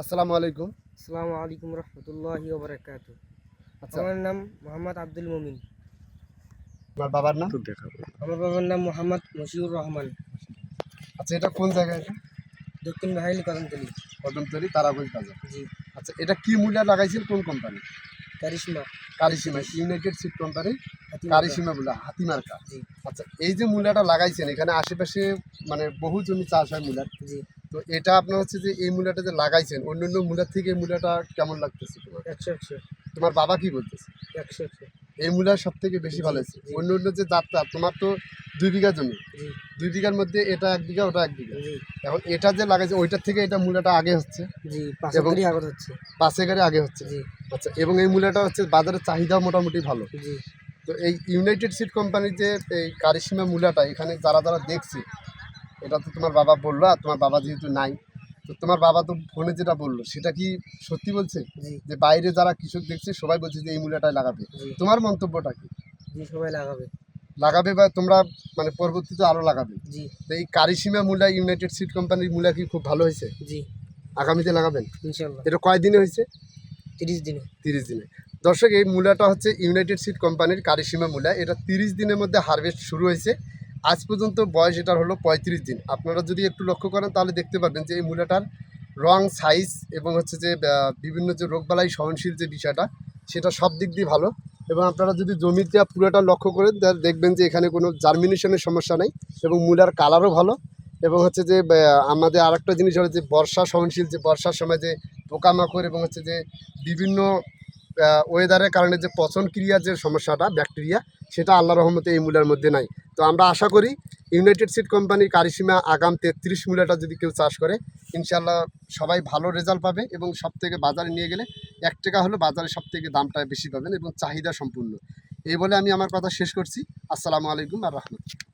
আসসালামু আলাইকুম। আসসালামু আলাইকুম রহমতুল্লাহি ওবরাকাত আচ্ছা। আমার নাম মোহাম্মদ আব্দুল মমিন। আমার বাবার নাম? আমার বাবার নাম মোহাম্মদ মশিউর রহমান। আচ্ছা এটা কোন জায়গায় এটা? দক্ষিণ বাহাইলি কদমতলি। কদমতলি তারাগঞ্জ বাজার। জি। আচ্ছা এটা কি মূল্য লাগাইছিল কোন company Karishma. Karishma united seed company. কারিসীমা বলে হাতিমার্কা। জি। আচ্ছা এই যে মূল্যটা লাগাইছেন এখানে আশেপাশে মানে বহু জমি চাষ হয় মূলার জি। তো এটা আপনার হচ্ছে যে এই মূল্যটা যে লাগাইছেন অন্য অন্য মূলার থেকে এই মূল্যটা কেমন লাগতেছে তোমার? একশো একশো। তোমার বাবা কি বলতেছে? একশো একশো। এই মূলার সব থেকে বেশি ভালো হয়েছে। অন্য অন্য যে যাত্রা তোমার তো দুই বিঘা জমি। দুই বিঘার মধ্যে এটা এক বিঘা ওটা এক বিঘা। এখন এটা যে লাগাইছে ওইটার থেকে এটা মূলাটা আগে হচ্ছে। এবং- পাঁচ একরে আগে হচ্ছে। আচ্ছা এবং এই মূলাটা হচ্ছে বাজারের চাহিদাও মোটামুটি ভালো। জি। তো এই ইউনাইটেড সিড কোম্পানির যে এই কারিসীমা মূলাটা এখানে যারা যারা দেখছি এটা তো তোমার বাবা বলল আর তোমার বাবা যেহেতু নাই তো তোমার বাবা তো ফোনে যেটা বলল সেটা কি সত্যি বলছে? যে বাইরে যারা কৃষক দেখছে সবাই বলছে যে এই মূলাটাই লাগাবে। তোমার মন্তব্যটা কি? সবাই লাগাবে। লাগাবে বা তোমরা মানে পরবর্তীতে আরও লাগাবে? জি। তো এই কারিসীমা মূলা ইউনাইটেড সিড কোম্পানির মূলা কি খুব ভালো হয়েছে? জি। আগামীতে লাগাবেন? এটা কয় দিনে হয়েছে? তিরিশ দিনে। তিরিশ দিনে। দর্শক এই মূলাটা হচ্ছে ইউনাইটেড সিড কোম্পানির কারিসীমা মূলা। এটা তিরিশ দিনের মধ্যে হারভেস্ট শুরু হয়েছে। আজ পর্যন্ত বয়স এটার হলো পঁয়ত্রিশ দিন। আপনারা যদি একটু লক্ষ্য করেন, তাহলে দেখতে পারবেন যে এই মূলাটার রং সাইজ এবং হচ্ছে যে বিভিন্ন যে রোগবালাই সহনশীল যে বিষয়টা, সেটা সব দিক দিয়ে ভালো। এবং আপনারা যদি জমিতে পুরোটা লক্ষ্য করেন দেখবেন যে এখানে কোনো জার্মিনেশনের সমস্যা নেই এবং মূলার কালারও ভালো। এবং হচ্ছে যে আমাদের আর একটা জিনিস হলো যে, বর্ষা সহনশীল যে বর্ষার সময় যে পোকামাকড় এবং হচ্ছে যে বিভিন্ন ওয়েদারের কারণে যে পচন ক্রিয়ার যে সমস্যাটা ব্যাকটেরিয়া সেটা আল্লাহ রহমতে এই মূলার মধ্যে নাই। তো আমরা আশা করি ইউনাইটেড সিড কোম্পানির কারিসীমা আগাম তেত্রিশ মূলাটা যদি কেউ চাষ করে ইনশাল্লাহ সবাই ভালো রেজাল্ট পাবে এবং সব থেকে বাজারে নিয়ে গেলে এক টাকা হলো বাজারে সব থেকে দামটা বেশি পাবেন এবং চাহিদা সম্পূর্ণ। এই বলে আমি আমার কথা শেষ করছি। আসসালামু আলাইকুম আর রহমতুল্লাহ